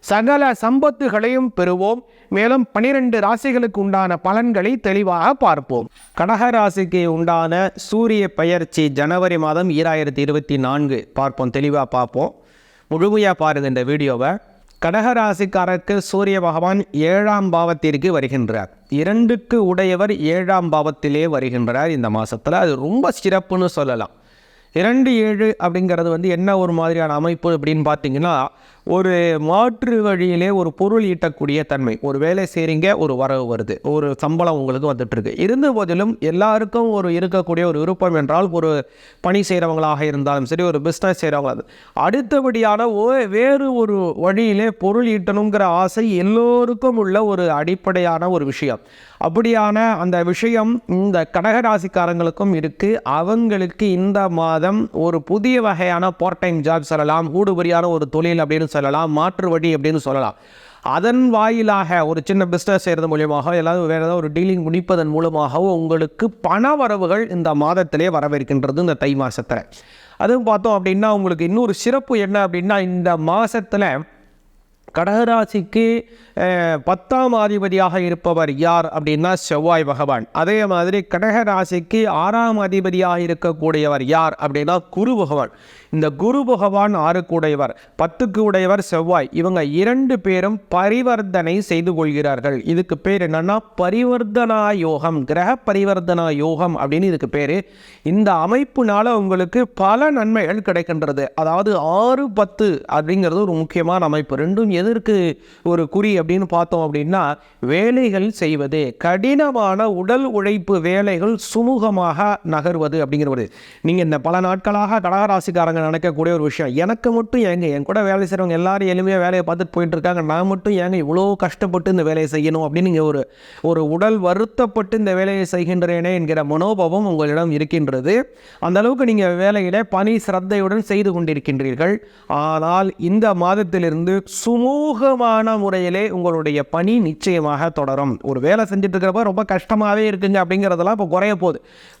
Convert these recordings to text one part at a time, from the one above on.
சகல சம்பத்துகளையும் பெறுவோம். மேலும் பனிரெண்டு ராசிகளுக்கு உண்டான பலன்களை தெளிவாக பார்ப்போம். கடக ராசிக்கு உண்டான சூரிய பெயர்ச்சி ஜனவரி மாதம் ஈராயிரத்தி இருபத்தி நான்கு. பார்ப்போம் தெளிவாக பார்ப்போம். முழுமையாக பாருங்க இந்த வீடியோவை. கடகராசிக்காரருக்கு சூரிய பகவான் ஏழாம் பாவத்திற்கு வருகின்றார். இரண்டுக்கு உடையவர் ஏழாம் பாவத்திலே வருகின்றார் இந்த மாதத்தில் அது ரொம்ப சிறப்புன்னு சொல்லலாம். இரண்டு ஏழு அப்படிங்கிறது வந்து என்ன ஒரு மாதிரியான அமைப்பு அப்படின்னு பார்த்தீங்கன்னா ஒரு மாற்று வழியிலே ஒரு பொருள் ஈட்டக்கூடிய தன்மை. ஒரு வேலை செய்கிறீங்க ஒரு வரவு வருது. ஒரு சம்பளம் உங்களுக்கு வந்துட்டுருக்கு இருந்த போதிலும் எல்லாருக்கும் ஒரு இருக்கக்கூடிய ஒரு விருப்பம் என்றால் ஒரு பணி செய்கிறவங்களாக இருந்தாலும் சரி ஒரு பிஸ்னஸ் செய்கிறவங்க அடுத்தபடியான வேறு ஒரு வழியிலே பொருள் ஈட்டணுங்கிற ஆசை எல்லோருக்கும் உள்ள ஒரு அடிப்படையான ஒரு விஷயம். அப்படியான அந்த விஷயம் இந்த கடகராசிக்காரங்களுக்கும் இருக்குது அவங்களுக்கு இந்த மாதம் ஒரு புதிய வகையான பார்ட் டைம் ஜாப் சொல்லலாம். ஊடுபடியான ஒரு தொழில் அப்படின்னு சொல்லலாம் மாற்று வழி அப்படின்னு சொல்லலாம். அதன் வாயிலாக ஒரு சின்ன பிஸ்னஸ் செய்கிறது மூலியமாக எல்லாரும் வேறு ஏதாவது ஒரு டீலிங் முடிப்பதன் மூலமாகவோ உங்களுக்கு பண வரவுகள் இந்த மாதத்திலே வரவிருக்கின்றது இந்த தை மாதத்தில் அதுவும் பார்த்தோம் அப்படின்னா உங்களுக்கு இன்னொரு சிறப்பு என்ன அப்படின்னா இந்த மாதத்தில் கடகராசிக்கு பத்தாம் அதிபதியாக இருப்பவர் யார் அப்படின்னா செவ்வாய் பகவான். அதே மாதிரி கடகராசிக்கு ஆறாம் அதிபதியாக இருக்கக்கூடியவர் யார் அப்படின்னா குரு பகவான். இந்த குரு பகவான் ஆறுக்கு உடையவர் பத்துக்கு உடையவர் செவ்வாய். இவங்க இரண்டு பேரும் பரிவர்த்தனை செய்து கொள்கிறார்கள். இதுக்கு பேர் என்னன்னா பரிவர்த்தனா யோகம் கிரக பரிவர்த்தனா யோகம் அப்படின்னு இதுக்கு பேர். இந்த அமைப்புனால உங்களுக்கு பல நன்மைகள் கிடைக்கின்றது. அதாவது ஆறு பத்து அப்படிங்கிறது ஒரு முக்கியமான அமைப்பு. ரெண்டும் எதற்கு ஒரு குறி அப்படின்னு பார்த்தோம் அப்படின்னா வேலைகள் செய்வது கடினமான உடல் உழைப்பு வேலைகள் சுமூகமாக நகர்வது அப்படிங்கிறது நீங்கள் இந்த பல நாட்களாக கடகராசிக்காரங்க நினைக்கக்கூடிய ஒரு விஷயம் எனக்கு மட்டும் ஏங்க என் கூட வேலை செய்கிறவங்க எல்லாரும் எளிமையாக வேலையை பார்த்துட்டு போயிட்டு இருக்காங்க நான் மட்டும் ஏங்க இவ்வளோ கஷ்டப்பட்டு இந்த வேலையை செய்யணும் அப்படின்னு நீங்கள் ஒரு ஒரு உடல் வருத்தப்பட்டு இந்த வேலையை செய்கின்றேனே என்கிற மனோபாவம் உங்களிடம் இருக்கின்றது. அந்த அளவுக்கு நீங்கள் வேலையில பணி சிரத்தையுடன் செய்து கொண்டிருக்கின்றீர்கள். ஆனால் இந்த மாதத்திலிருந்து சுமூகமான முறையிலே உங்களுடைய பணி நிச்சயமாக தொடரும். ஒரு வேலை செஞ்சுட்டு இருக்கிறப்ப ரொம்ப கஷ்டமாகவே இருக்குங்க அப்படிங்கிறதெல்லாம் இப்போ குறைய போகுது.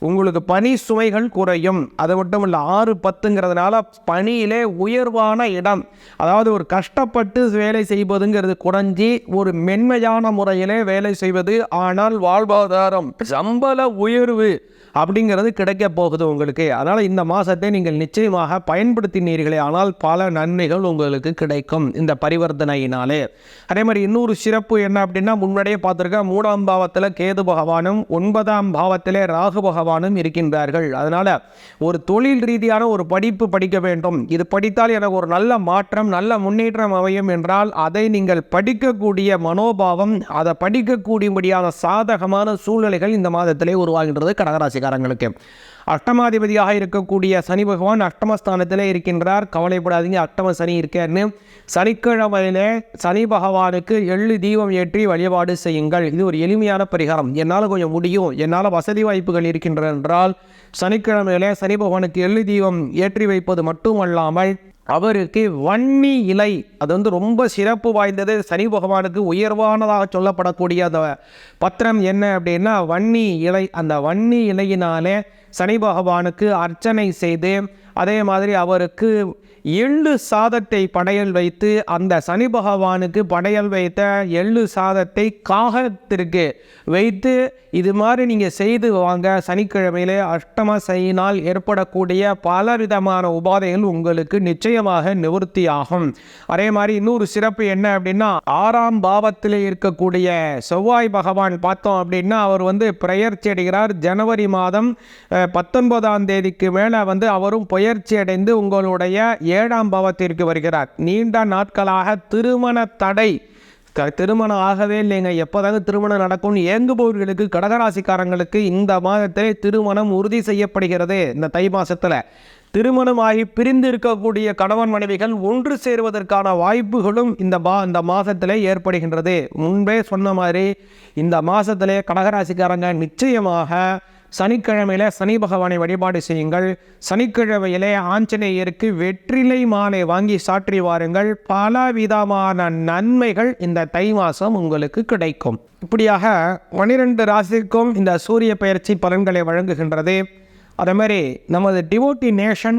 உங்களுக்கு பணி சுமைகள் குறையும். அது மட்டும் இல்லை ஆறு பத்துங்கிறதுனால பணியிலே உயர்வான இடம். அதாவது ஒரு கஷ்டப்பட்டு வேலை செய்வதுங்கிறது குறைஞ்சி ஒரு மென்மையான முறையிலே வேலை செய்வது ஆனால் வாழ்வாதாரம் சம்பள உயர்வு அப்படிங்கிறது கிடைக்க போகுது உங்களுக்கு. அதனால் இந்த மாதத்தை நீங்கள் நிச்சயமாக பயன்படுத்தினீர்களே ஆனால் பல நன்மைகள் உங்களுக்கு கிடைக்கும். இந்த பரிவர்த்தனையினாலே அதே மாதிரி இன்னொரு சிறப்பு என்ன அப்படின்னா முன்னாடியே பார்த்துருக்கேன் மூணாம் பாவத்தில் கேது பகவானும் ஒன்பதாம் பாவத்திலே ராகு பகவானும் இருக்கின்றார்கள். அதனால் ஒரு தொழில் ரீதியான ஒரு படிப்பு படிக்க வேண்டும். இது படித்தால் எனக்கு ஒரு நல்ல மாற்றம் நல்ல முன்னேற்றம் அமையும் என்றால் அதை நீங்கள் படிக்கக்கூடிய மனோபாவம் அதை படிக்கக்கூடியபடியான சாதகமான சூழ்நிலைகள் இந்த மாதத்திலே உருவாகின்றது கடகராசிக்காரங்களுக்கு. அஷ்டமாதிபதியாக இருக்கக்கூடிய சனி பகவான் அஷ்டமஸ்தானத்தில் இருக்கின்றார். கவலைப்படாதீங்க அஷ்டம சனி இருக்கேன்னு சனிக்கிழமையிலே சனி பகவானுக்கு எள்ளு தீபம் ஏற்றி வழிபாடு செய்யுங்கள். இது ஒரு எளிமையான பரிகாரம். என்னால் கொஞ்சம் முடியும். என்னால் வசதி வாய்ப்புகள் இருக்கின்றன என்றால் சனிக்கிழமையிலே சனி பகவானுக்கு எள்ளு தீபம் ஏற்றி வைப்பது மட்டுமல்லாமல் அவருக்கு வன்னி இலை அது வந்து ரொம்ப சிறப்பு வாய்ந்தது. சனி பகவானுக்கு உயர்வானதாக சொல்லப்படக்கூடிய அந்த பத்திரம் என்ன அப்படின்னா வன்னி இலை அந்த வன்னி இலையினாலே சனி பகவானுக்கு அர்ச்சனை செய்து அதே மாதிரி அவருக்கு எள்ளு சாதத்தை படையல் வைத்து அந்த சனி பகவானுக்கு படையல் வைத்த எள்ளு சாதத்தை காகத்திற்கு வைத்து இது மாதிரி நீங்கள் செய்து வாங்க. சனிக்கிழமையிலே அஷ்டம சையினால் ஏற்படக்கூடிய பல விதமான உபாதைகள் உங்களுக்கு நிச்சயமாக நிவர்த்தி ஆகும் அதே மாதிரி இன்னொரு சிறப்பு என்ன அப்படின்னா ஆறாம் பாவத்தில் இருக்கக்கூடிய செவ்வாய் பகவான் பார்த்தோம் அப்படின்னா அவர் வந்து பெயர்ச்சி அடைகிறார். ஜனவரி மாதம் பத்தொன்பதாம் தேதிக்கு மேலே வந்து அவரும் பெயர்ச்சி அடைந்து உங்களுடைய ஏழாம் பாவத்திற்கு வருகிறார். நீண்ட நாட்களாக திருமண தடை. க- திருமணம் ஆகவே இல்லைங்க எப்போதாங்க திருமணம் நடக்கும்னு ஏங்குபவர்களுக்கு கடகராசிக்காரங்களுக்கு இந்த மாதத்திலே திருமணம் உறுதி செய்யப்படுகிறது இந்த தை மாசத்துல. திருமணமாகி பிரிந்து இருக்கக்கூடிய கணவன் மனைவிகள் ஒன்று சேருவதற்கான வாய்ப்புகளும் இந்த மா இந்த மாதத்திலே ஏற்படுகின்றது. முன்பே சொன்ன மாதிரி இந்த மாதத்திலே கடகராசிக்காரங்க நிச்சயமாக சனிக்கிழமையில சனி பகவானை வழிபாடு செய்யுங்கள். சனிக்கிழமையிலே ஆஞ்சநேயருக்கு வெற்றிலை மாலை வாங்கி சாற்றி வாருங்கள். பல விதமான நன்மைகள் இந்த தை மாதம் உங்களுக்கு கிடைக்கும். இப்படியாக பனிரெண்டு ராசிக்கும் இந்த சூரிய பயிற்சி பலன்களை வழங்குகின்றது. அதே மாதிரி நமது டிவோட்டி நேஷன்